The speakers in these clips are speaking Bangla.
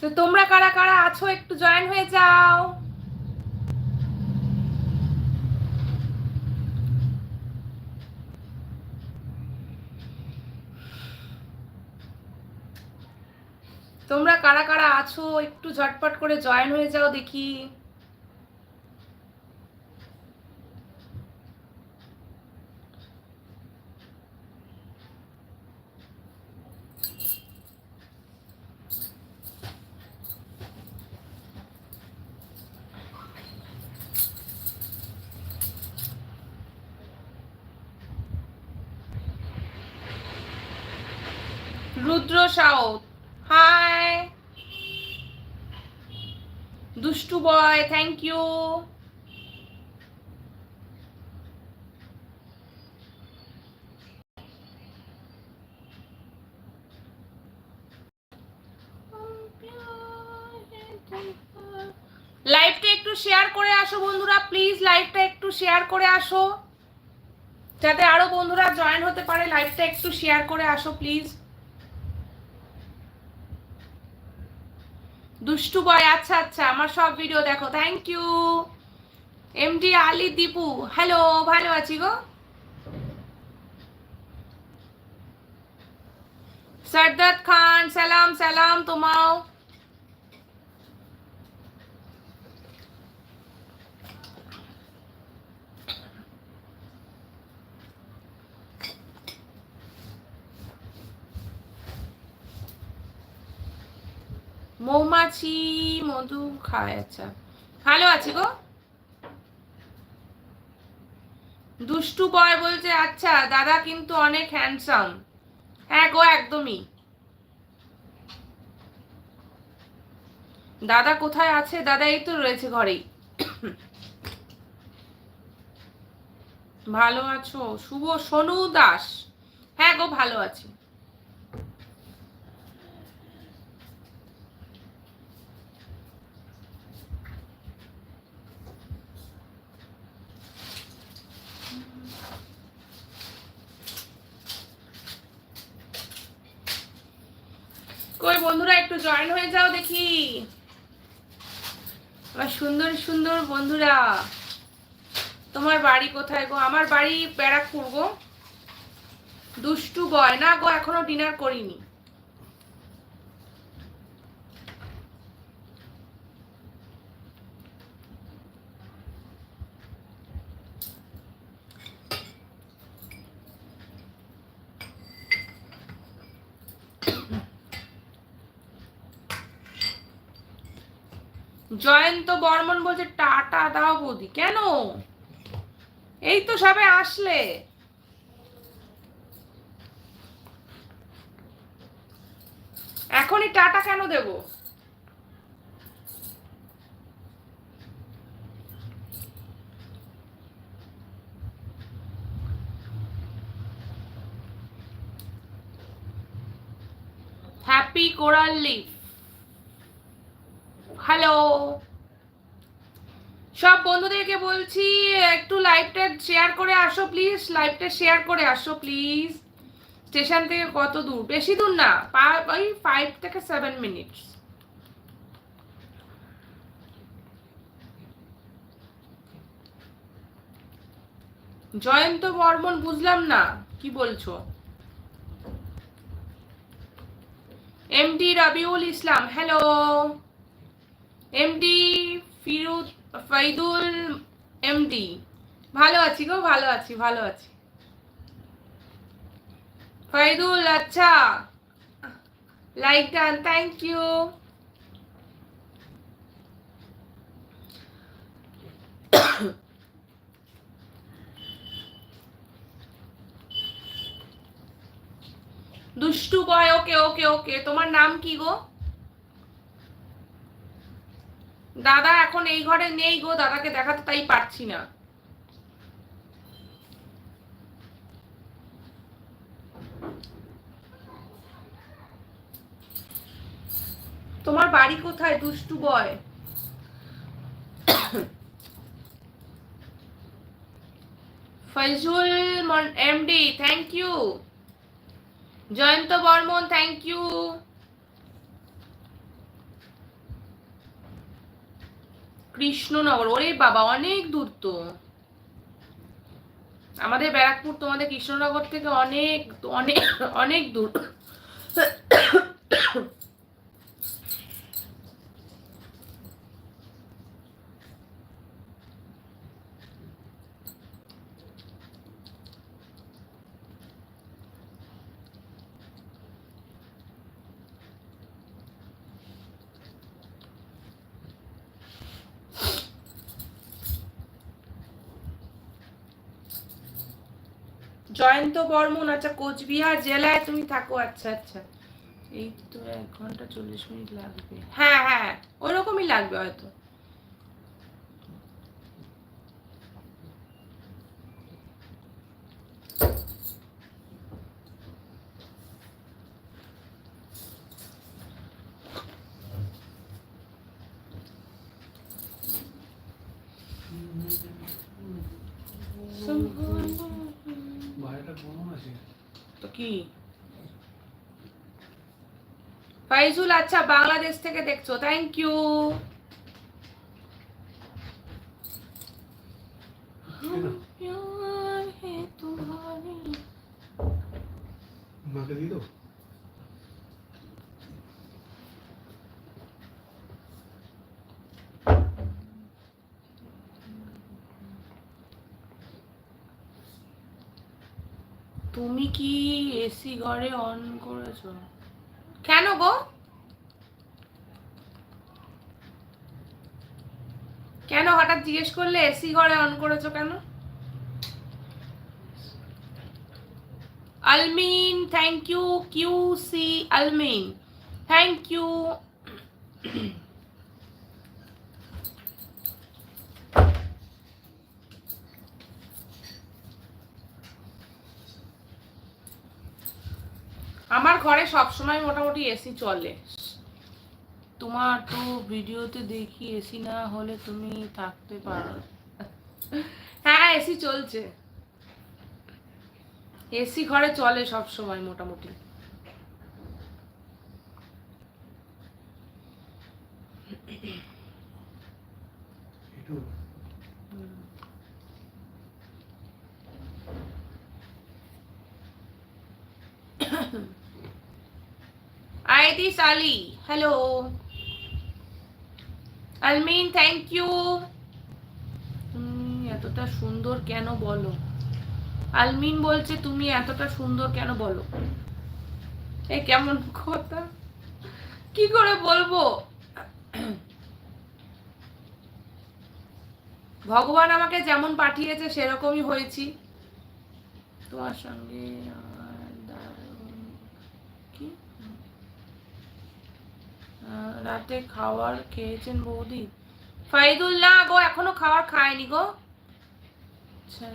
তো তোমরা কারা কারা আছো, একটু জয়েন হয়ে যাও। তোমরা কারা কারা আছো, একটু ঝটপট করে জয়েন হয়ে যাও দেখি। রুদ্র সাউ হাই দুষ্টু বয় থ্যাংক ইউ লাইভটা একটু শেয়ার করে আসো বন্ধুরা প্লিজ লাইভটা একটু শেয়ার করে আসো। যাতে আরও বন্ধুরা জয়েন হতে পারে লাইভটা একটু শেয়ার করে আসো প্লিজ দুষ্টু বয় আচ্ছা আচ্ছা আমার সব ভিডিও দেখো thank you MD Ali Dipu hello ভালো আছি গো। সরদাদ খান সালাম সালাম তোমাও। মৌমাছি, মধু, খায় আচ্ছা। ভালো আছি গো। দুষ্টু বয় বলছে আচ্ছা দাদা কিন্তু অনেক হ্যান্ডসাম হ্যাঁ গো, একদমই। দাদা কোথায় আছে? দাদা, এই তো রয়েছে ঘরেই। ভালো আছো? শুভ, সোনু দাস। হ্যাঁ গো, ভালো আছি। কই বন্ধুরা একটু জয়েন হয়ে যাও দেখি। সুন্দর সুন্দর বন্ধুরা। তোমার বাড়ি কোথায় গো? আমার বাড়ি ব্যারাকপুর গো। দুষ্টু বয় না গো, এখনও ডিনার করিনি। জয়ন্ত বর্মন বলছে, টাটা দাও বৌদি। কেন? এই তো সবে আসলে। এখনই টাটা কেন দেব? হ্যাপি কোরাল লিফ হ্যালো সব বন্ধুদেরকে বলছি, একটু লাইভটা শেয়ার করে আসো প্লিজ লাইভটা শেয়ার করে আসো প্লিজ স্টেশন থেকে কত দূর? বেশি দূর না ওই ফাইভ থেকে সেভেন মিনিটস জয়ন্ত বর্মন, বুঝলাম না, কি বলছো? MD Rabiul Islam hello MD ফিরুদ Faidul MD ভালো আছি গো, ভালো আছি ভালো আছি। ফাইদুল আচ্ছা। লাইক ডান থ্যাংক ইউ দুষ্টু বয় ওকে ওকে ওকে তোমার নাম কি গো? দাদা এখন এই ঘরে নেই গো, দাদাকে দেখাতে তাই পারছি না। তোমার বাড়ি কোথায়, দুষ্টু boy? Faizul MD thank you Jayanta Barman thank you Krishnanagar, ওরে বাবা, অনেক দূর তো। আমাদের ব্যারাকপুর তোমাদের কৃষ্ণনগর থেকে অনেক অনেক অনেক দূর। জয়ন্ত বর্মন আচ্ছা কোচবিহার জেলায় তুমি থাকো আচ্ছা আচ্ছা। এই তো এক ঘণ্টা চল্লিশ মিনিট লাগবে। হ্যাঁ হ্যাঁ ওরকমই লাগবে হয়তো। ভাইটা কেমন তো কি? ফাইজুল আচ্ছা বাংলাদেশ থেকে দেখছ। থ্যাংক ইউ মাকে দিয়ে দাও তুমি কি এসি ঘরে অন করেছ? কেন গো? কেন হঠাৎ জিজ্ঞেস করলে এসি ঘরে অন করেছ কেন? Almin thank you Q C Almin thank you আমার ঘরে সবসময় মোটামুটি এসি চলে। তোমার তো ভিডিওতে দেখি এসি না হলে তুমি থাকতে পারো হ্যাঁ এসি চলছে। এসি ঘরে চলে সব সময় মোটামুটি আইদিস Ali hello Almin thank you এতটা সুন্দর কেন বলো? আলমিন বলছে, তুমি এতটা সুন্দর কেন বলো? এ কেমন কথা? কি করে বলব? ভগবান আমাকে যেমন পাঠিয়েছে, সেরকমই হয়েছি। তোমার সঙ্গে আমার দারুণ কি আহ, রাতে খাবার খেয়েছেন বৌদি? ফাইদুল না গো এখনও খাবার খায়নি গো। আচ্ছা,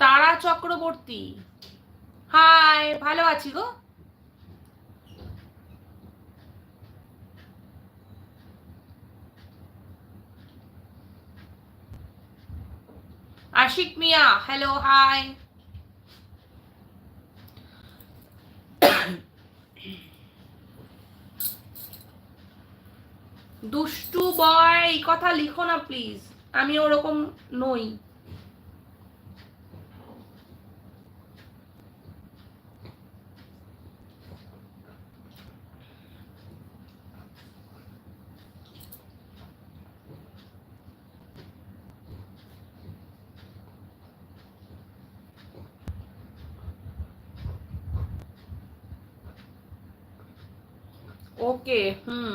তারা চক্রবর্তী। হাই ভালো আছি গো। আশিক মিয়া হ্যালো হাই দুষ্টু বয় এই কথা লিখো না প্লিজ আমি ওরকম নই। ওকে হুম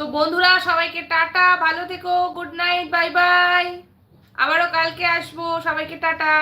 তো বন্ধুরা, সবাইকে টাটা, ভালো থেকো গুড নাইট বাই বাই আবারও কালকে আসব, সবাইকে টাটা।